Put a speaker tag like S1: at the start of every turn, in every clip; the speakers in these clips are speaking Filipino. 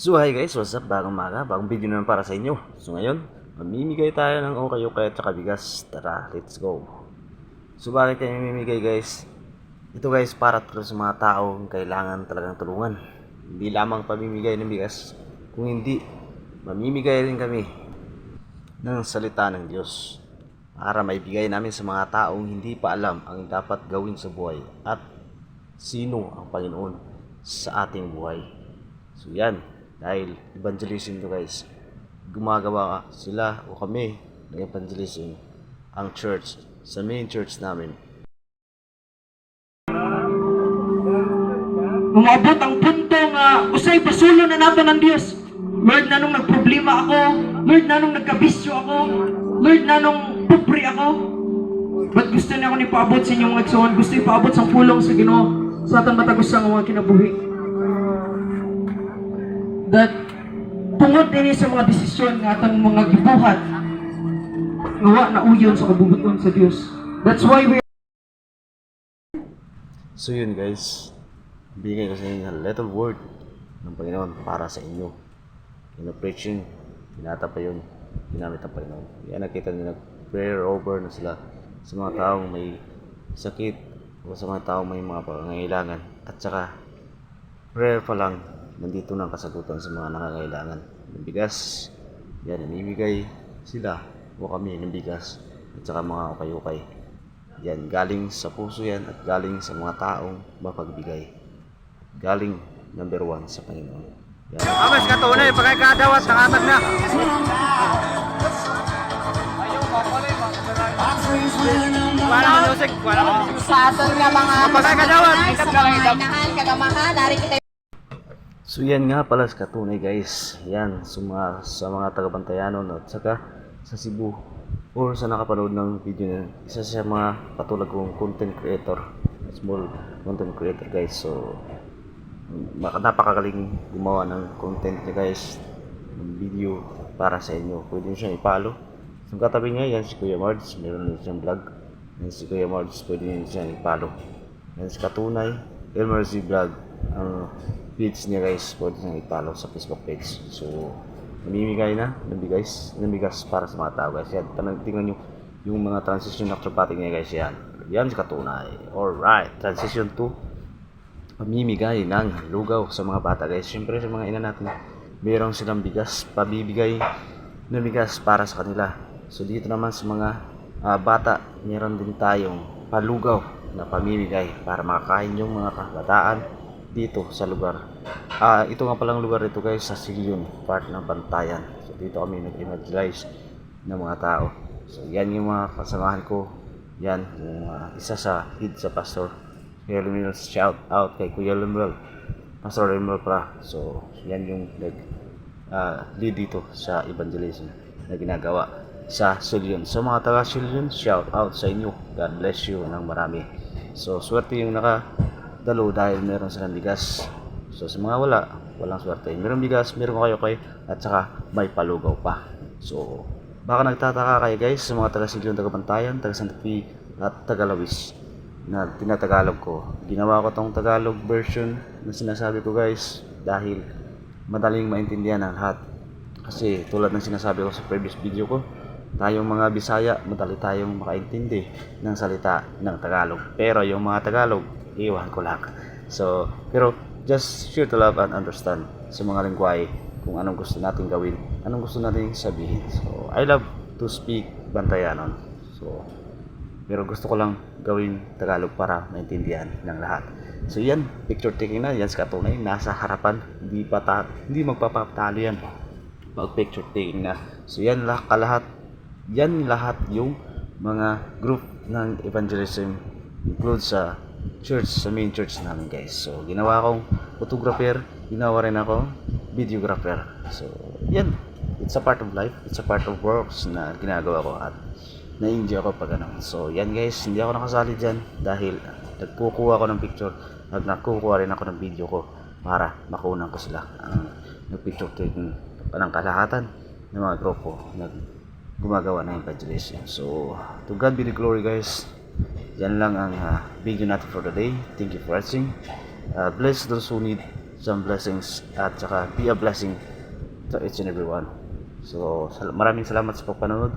S1: So hi guys, what's up? Bagong maga, bagong video naman para sa inyo. So ngayon, mamimigay tayo ng okay-okay at saka bigas. Tara, let's go. So bakit tayo mamimigay guys? Ito guys, para talaga sa mga taong kailangan talagang tulungan. Hindi lamang pamimigay ng bigas, kung hindi, mamimigay rin kami ng salita ng Diyos para maibigay namin sa mga taong hindi pa alam ang dapat gawin sa buhay at sino ang Panginoon sa ating buhay. So yan, dahil evangelism to guys. Gumagawa sila o kami ng evangelism ang church sa main church namin.
S2: Umabot ang punto nga usay pasulo na nato ng Dios. Lord na nung nagproblema ako, Lord na nung nagkabisyo ako, Lord na nung pupri ako. Ba't gusto niya ako ni paabot sa inyong nagsuhan? Gusto ipaabot sa pulong sa Ginoo sa atong matagos sa mga kinabuhi. That tungod din sa mga desisyon nga atong mga gibuhat ngawa na uyon sa kabubuton sa Dios. That's why we
S1: So yun guys, bigay ko sa inyo ang little word ng Panginoon para sa inyo. Yung preaching, pinata pa yun, ginamit ng Panginoon. Yan nakita nyo nag-prayer over na sila sa mga taong may sakit o sa mga taong may mga pangangailangan. At saka, prayer pa lang, nandito na ang kasagutan sa mga nangangailangan. Ng bigas, yan, namimigay sila o kami ng bigas at saka mga ukay-ukay. Yan, galing sa puso yan at galing sa mga taong mapagbigay. Galing number one sa Panginoon. Yan.
S3: Amas ka tunay, pagay kadawat, nakatag na. Wala ka music, wala ka music.
S4: sa aton nga mga
S3: Kapag kagawad,
S4: Ay,
S3: ikat
S4: sa mga kagamahan, dari kita
S1: So yan nga pala sa katunay guys. Yan, sa mga, sa mga taga-Bantayanon at saka sa Cebu or sa nakapanood ng video na isa sa mga patulad kong content creator small content creator guys. So napakagaling gumawa ng content niya guys. Ng video para sa inyo. Pwede nyo siyang ipalo sa katabi niya yan si Kuya Mards. Meron din siyang vlog. Yan si Kuya Mards pwede nyo siyang ipalo yan si Katunay Elmercy Vlog. Ang page niya guys pwede nyo ipalo sa Facebook page so namimigay na nabigas nabigas para sa mga tao guys yan tingnan nyo yung mga transition acrobatic niya guys yan yan si Katunay alright transition to pamimigay ng lugaw sa mga bata guys. Siyempre sa mga ina natin, meron silang bigas, pabibigay ng bigas para sa kanila. So dito naman sa mga ah, bata, meron din tayong palugaw na pamimigay para makakain yung mga kabataan dito sa lugar. Ah, ito nga palang lugar ito guys sa Silyon, part ng Bantayan. So dito kami nag-evangelize ng mga tao. So yan yung mga kasamahan ko. Yan, yung ah, isa sa lead sa pastor. Kuya Lemuel, shout out kay Kuya Lemuel. Pastor Lemuel pra. So, yan yung nag ah, lead dito sa evangelism na ginagawa sa Silyon. So, mga taga Silyon, shout out sa inyo. God bless you ng marami. So, swerte yung nakadalo dahil meron silang bigas. So, sa mga wala, walang swerte. Meron bigas, meron kayo kay at saka may palugaw pa. So, baka nagtataka kayo guys sa mga taga Silyon, taga Bantayan, taga Santa Fe at taga Lawis na tinatagalog ko. Ginawa ko tong Tagalog version na sinasabi ko guys dahil madaling maintindihan ng lahat. Kasi tulad ng sinasabi ko sa previous video ko, tayong mga Bisaya, madali tayong makaintindi ng salita ng Tagalog. Pero yung mga Tagalog, iwan ko lang. So, pero just share to love and understand sa mga lingwahe kung anong gusto natin gawin, anong gusto natin sabihin. So, I love to speak Bantayanon. So, pero gusto ko lang gawin Tagalog para maintindihan ng lahat. So yan, picture taking na, yan sa katunay, nasa harapan, hindi pa ta- hindi magpapatalo yan. Pag picture taking na. So yan lahat kalahat, yan lahat yung mga group ng evangelism include sa church, sa main church namin guys. So ginawa akong photographer, ginawa rin ako videographer. So yan, it's a part of life, it's a part of works na ginagawa ko at na-enjoy ako pag ano. So, yan guys, hindi ako nakasali dyan dahil nagkukuha ako ng picture at nagkukuha rin ako ng video ko para makunan ko sila ang nag-picture taking ng kalahatan ng mga grupo na gumagawa ng evangelism. So, to God be the glory guys. Yan lang ang ah, video natin for today. Thank you for watching. Uh, bless those who need some blessings at saka be a blessing to each and every one. So, sal- maraming salamat sa pagpanood.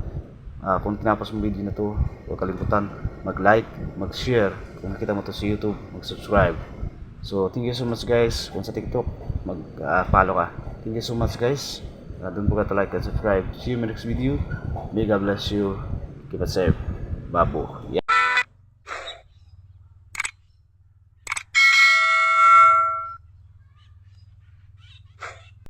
S1: Ah, kung tinapos mo video na to, huwag kalimutan mag-like, mag-share. Kung nakita mo to sa YouTube, mag-subscribe. So, thank you so much guys. Kung sa TikTok, mag-follow ka. Thank you so much guys. Uh, don't forget to like and subscribe. See you in my next video. May God bless you. Keep it safe. Babu. Yeah.